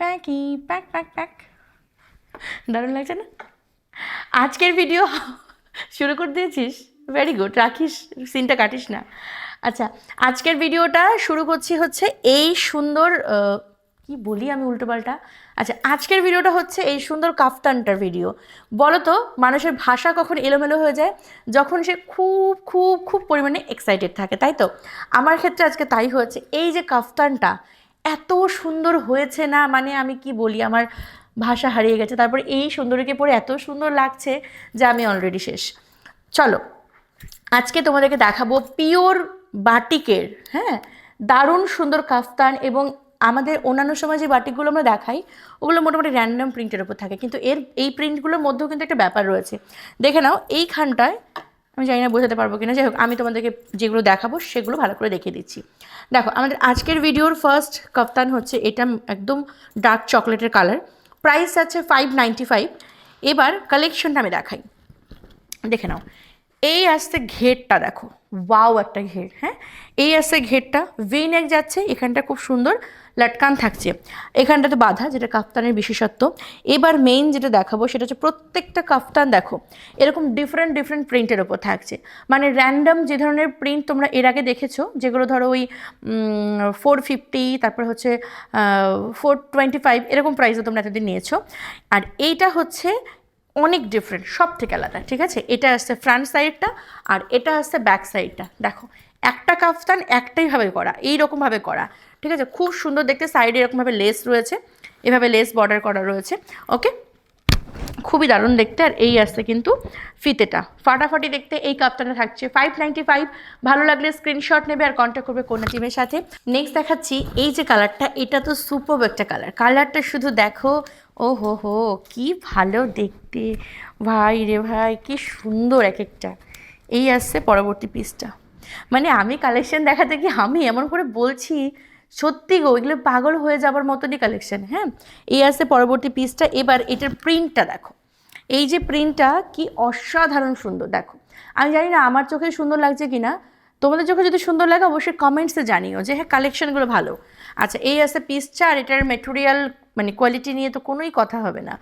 প্যাকি pack pack pack দারুণ লাগছে না? আজকের ভিডিও শুরু করে দিয়েছিস? ভেরি গুড রাখিস সিনটা কাটিস না। আচ্ছা আজকের ভিডিওটা শুরু করছি হচ্ছে এই সুন্দর কি বলি আমি উল্টোপাল্টা আচ্ছা আজকের ভিডিওটা হচ্ছে এই সুন্দর কাফতানটার ভিডিও বলো তো মানুষের ভাষা কখন এলোমেলো হয়ে যায়? যখন সে খুব খুব খুব পরিমাণে এক্সাইটেড থাকে, তাই তো? আমার ক্ষেত্রে আজকে তাই হয়েছে। এই যে কাফতানটা এত সুন্দর হয়েছে না? মানে আমি কি বলি? আমার ভাষা হারিয়ে গেছে। তারপর এই সুন্দরীকে পরে এত সুন্দর লাগছে যে আমি অলরেডি শেষ। চলো, আজকে তোমাদেরকে দেখাবো পিওর বাটিকের হ্যাঁ? দারুণ সুন্দর কাফতান এবং আমাদের অন্যান্য সময় যে বাটিকগুলো আমরা দেখাই, ওগুলো মোটামুটি র্যান্ডম প্রিন্টের উপর থাকে। কিন্তু এর, এই প্রিন্টগুলোর মধ্যেও কিন্তু একটা ব্যাপার রয়েছে। দেখে নাও, এইখানটায় আমি জানি না বোঝাতে পারব কিনা। যাই হোক, আমি তোমাদেরকে যেগুলো দেখাবো সেগুলো ভালো করে দেখে দিচ্ছি। দেখো, আমাদের আজকের ভিডিওর ফার্স্ট কাপ্তান হচ্ছে এটা একদম ডার্ক চকলেটের কালার প্রাইস আছে ফাইভ নাইনটি ফাইভ এবার কালেকশনটা আমি দেখাই। দেখে নাও। এই আসছে ঘেরটা, দেখো। ওয়াও, একটা ঘের হ্যাঁ? এই আসছে ঘেরটা ভি নেক যাচ্ছে, এখানটা খুব সুন্দর লাটকান থাকছে। এখানটা তো বাধা, যেটা কাফতানের বিশেষত্ব। এবার মেইন যেটা দেখাবো, সেটা হচ্ছে প্রত্যেকটা কাফতান, দেখো, এরকম ডিফারেন্ট ডিফারেন্ট প্রিন্টের ওপর থাকছে। মানে র্যান্ডম যে ধরনের প্রিন্ট তোমরা এর আগে দেখেছ, যেগুলো ধরো ওই ফোর ফিফটি তারপর হচ্ছে ফোর টোয়েন্টি ফাইভ এরকম প্রাইসে তোমরা এতদিন নিয়েছো। আর এইটা হচ্ছে অনেক ডিফারেন্ট সব থেকে আলাদা, ঠিক আছে? এটা আসছে ফ্রন্ট সাইডটা আর এটা আসছে ব্যাক সাইডটা দেখো, একটা কাফতান একটাইভাবে করা এই রকমভাবে করা, ঠিক আছে? খুব সুন্দর দেখতে সাইডে এরকমভাবে লেস রয়েছে, এভাবে লেস বর্ডার করা রয়েছে ওকে খুবই দারুণ দেখতে, আর এই আসছে কিন্তু ফিতেটা। ফাটাফাটি দেখতে এই কাপটানে থাকছে। ফাইভ নাইনটি ফাইভ ভালো লাগলে স্ক্রিনশট নেবে আর কন্ট্যাক্ট করবে কোনা টিমের সাথে। নেক্সট দেখাচ্ছি, এই যে কালারটা এটা তো সুপার একটা কালার কালারটা শুধু দেখো ও হো হো কি ভালো দেখতে। ভাই রে ভাই, কি সুন্দর এক একটা। এই আসছে পরবর্তী পিসটা মানে আমি কালেকশন দেখাতে কি আমি এমন করে বলছি, সত্যি গো, এগুলো পাগল হয়ে যাবার মতনই কালেকশন হ্যাঁ? এই আসছে পরবর্তী পিসটা এবার এটার প্রিন্টটা দেখো। এই যে প্রিন্টটা কি অসাধারণ সুন্দর, দেখো। আমি জানি না আমার চোখে সুন্দর লাগছে কি না তোমাদের চোখে যদি সুন্দর লাগে, অবশ্যই কমেন্টসে জানিও যে হ্যাঁ কালেকশনগুলো ভালো। আচ্ছা এই আছে পিসটা আর এটার মেটেরিয়াল মানে কোয়ালিটি নিয়ে তো কোনোই কথা হবে না।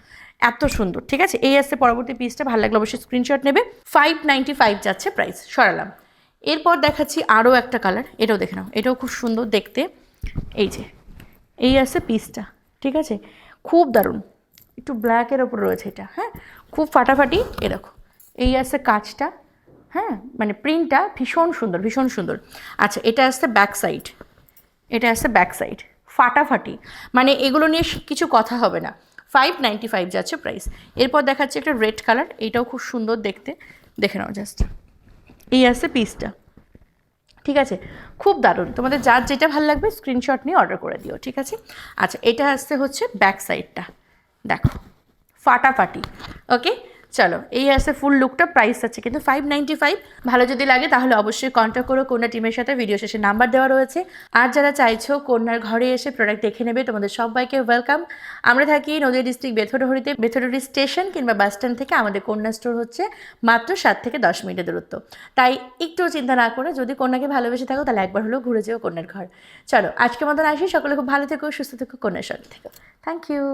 এত সুন্দর, ঠিক আছে? এই আসছে পরবর্তী পিসটা ভালো লাগলে অবশ্যই স্ক্রিনশট নেবে। ফাইভ নাইনটি ফাইভ যাচ্ছে প্রাইস সরালাম। এরপর দেখাচ্ছি আরও একটা কালার এটাও দেখে নাও, এটাও খুব সুন্দর দেখতে। এই যে, এই আছে পিসটা ঠিক আছে? খুব দারুণ। একটু ব্ল্যাকের ওপর রয়েছে এটা হ্যাঁ? খুব ফাটাফাটি এরকম এই আছে কাজটা হ্যাঁ? মানে প্রিন্টটা ভীষণ সুন্দর ভীষণ সুন্দর। আচ্ছা এটা আসছে ব্যাক সাইড এটা আসছে ব্যাক সাইড ফাটাফাটি। মানে এগুলো নিয়ে কিছু কথা হবে না। ফাইভ নাইনটি ফাইভ যাচ্ছে প্রাইস এরপর দেখাচ্ছে একটা রেড কালার এইটাও খুব সুন্দর দেখতে। দেখে নাও জাস্ট এই আসছে পিসটা ঠিক আছে? খুব দারুণ। তোমাদের যার যেটা ভালো লাগবে স্ক্রিনশট নিয়ে অর্ডার করে দিও, ঠিক আছে? আচ্ছা এটা আসছে হচ্ছে ব্যাক সাইডটা দেখো, ফাটাফাটি ওকে চলো, এই আসছে ফুল লুকটা প্রাইস আছে, কিন্তু ফাইভ নাইনটি ফাইভ ভালো যদি লাগে, তাহলে অবশ্যই কন্ট্যাক্ট করো কন্যা টিমের সাথে ভিডিও শেষে নাম্বার দেওয়া রয়েছে। আর যারা চাইছো কন্যার ঘরে এসে প্রোডাক্ট দেখে নেবে, তোমাদের সবাইকে ওয়েলকাম আমরা থাকি নদীয়া ডিস্ট্রিক্ট বেথরহরিতে, বেথরহরি স্টেশন কিংবা বাস স্ট্যান্ড থেকে আমাদের কন্যা স্টোর হচ্ছে মাত্র সাত থেকে দশ মিনিটের দূরত্ব। তাই একটু চিন্তা না করে, যদি কন্যাকে ভালোবেসে থাকো, তাহলে একবার হলেও ঘুরে যেও কন্যার ঘর। চলো, আজকের মতন আসি, সকলে খুব ভালো থেকো, সুস্থ থেকো, কন্যার সঙ্গে থেকো। Thank you